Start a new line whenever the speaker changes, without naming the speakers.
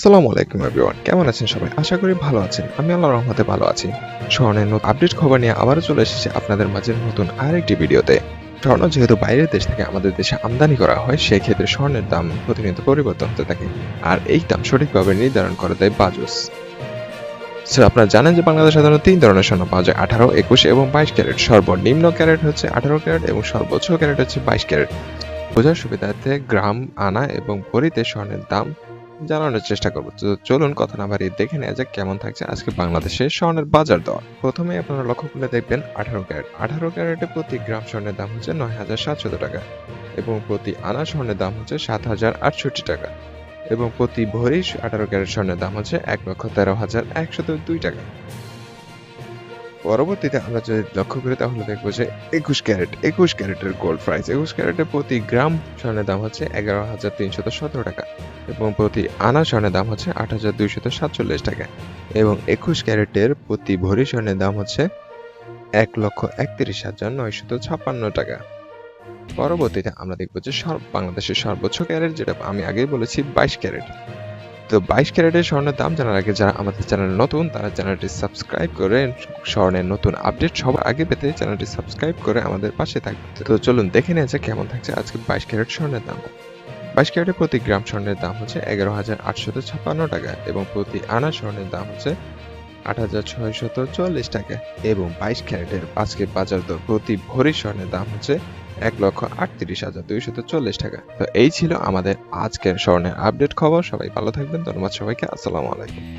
আসসালামু আলাইকুম এভরিওয়ান, কেমন আছেন সবাই? আশা করি ভালো আছেন। আমি আল্লাহর রহমতে ভালো আছি। স্বর্ণের নতুন আপডেট খবর নিয়ে আবারও চলে এসেছি আপনাদের মাঝে নতুন আরেকটি ভিডিওতে। স্বর্ণ যেহেতু বাইরের দেশ থেকে আমাদের দেশে আমদানি করা হয় সেই ক্ষেত্রে স্বর্ণের দাম প্রতিনিয়ত পরিবর্তন হতে থাকে আর এই দাম সঠিকভাবে নির্ধারণ করে দেয় বাজুস। স্যার, আপনারা জানেন যে বাংলাদেশ সাধারণত তিন ধরনের স্বর্ণ পাওয়া যায়, আঠারো, একুশ এবং বাইশ ক্যারেট। সর্বনিম্ন ক্যারেট হচ্ছে আঠারো ক্যারেট এবং সর্বোচ্চ ক্যারেট হচ্ছে বাইশ ক্যারেট। বোঝার সুবিধার্থে গ্রাম, আনা এবং ভরিতে স্বর্ণের দাম জানানোর চেষ্টা করব। তো চলুন কথা না বাড়িয়ে দেখে নেওয়া যাক কেমন থাকছে আজকে বাংলাদেশে স্বর্ণের বাজার দর। প্রথমে আপনারা লক্ষ্য করে দেখবেন আঠারো ক্যারেট। আঠারো ক্যারেটে প্রতি গ্রাম স্বর্ণের দাম হচ্ছে নয় হাজার সাতশত টাকা এবং প্রতি আনা স্বর্ণের দাম হচ্ছে সাত হাজার আটষট্টি টাকা এবং প্রতি ভরি আঠারো ক্যারেট স্বর্ণের দাম হচ্ছে এক লক্ষ তেরো হাজার একশত দুই টাকা। পরবর্তীতে আমরা যদি লক্ষ্য করি, তাহলে দেখব যে একুশ ক্যারেট, একুশ ক্যারেটের গোল্ড প্রাইস একুশ ক্যারেটের প্রতি গ্রাম স্বর্ণের দাম হচ্ছে এগারো হাজার তিনশত সতেরো টাকা এবং প্রতি আনা স্বর্ণের দাম হচ্ছে আট হাজার দুইশত সাতচল্লিশ টাকা এবং একুশ ক্যারেটের প্রতি ভরি স্বর্ণের দাম হচ্ছে এক লক্ষ একত্রিশ হাজার নয়শত ছাপ্পান্ন টাকা। পরবর্তীতে আমরা দেখব যে বাংলাদেশের সর্বোচ্চ ক্যারেট, যেটা আমি আগেই বলেছি, বাইশ ক্যারেট। তো বাইশ ক্যারেটের স্বর্ণের দাম জানার আগে যারা আমাদের চ্যানেল নতুন, তারা চ্যানেলটি সাবস্ক্রাইব করে স্বর্ণের নতুন আপডেট সবার আগে পেতে চ্যানেলটি সাবস্ক্রাইব করে আমাদের পাশে থাকবে তো চলুন দেখে নেওয়া যে কেমন থাকছে আজকে বাইশ ক্যারেট স্বর্ণের দাম। বাইশ ক্যারেটের প্রতি গ্রাম স্বর্ণের দাম হচ্ছে এগারো হাজার আটশত ছাপ্পান্ন টাকা এবং প্রতি আনা স্বর্ণের দাম হচ্ছে আট হাজার ছয়শত চল্লিশ টাকা এবং বাইশ ক্যারেটের আজকে বাজার দর প্রতি ভরি স্বর্ণের দাম হচ্ছে এক লক্ষ আটত্রিশ হাজার দুইশত চল্লিশ টাকা। তো এই ছিল আমাদের আজকের স্বর্ণের আপডেট খবর। সবাই ভালো থাকবেন। ধন্যবাদ সবাইকে। আসসালামু আলাইকুম।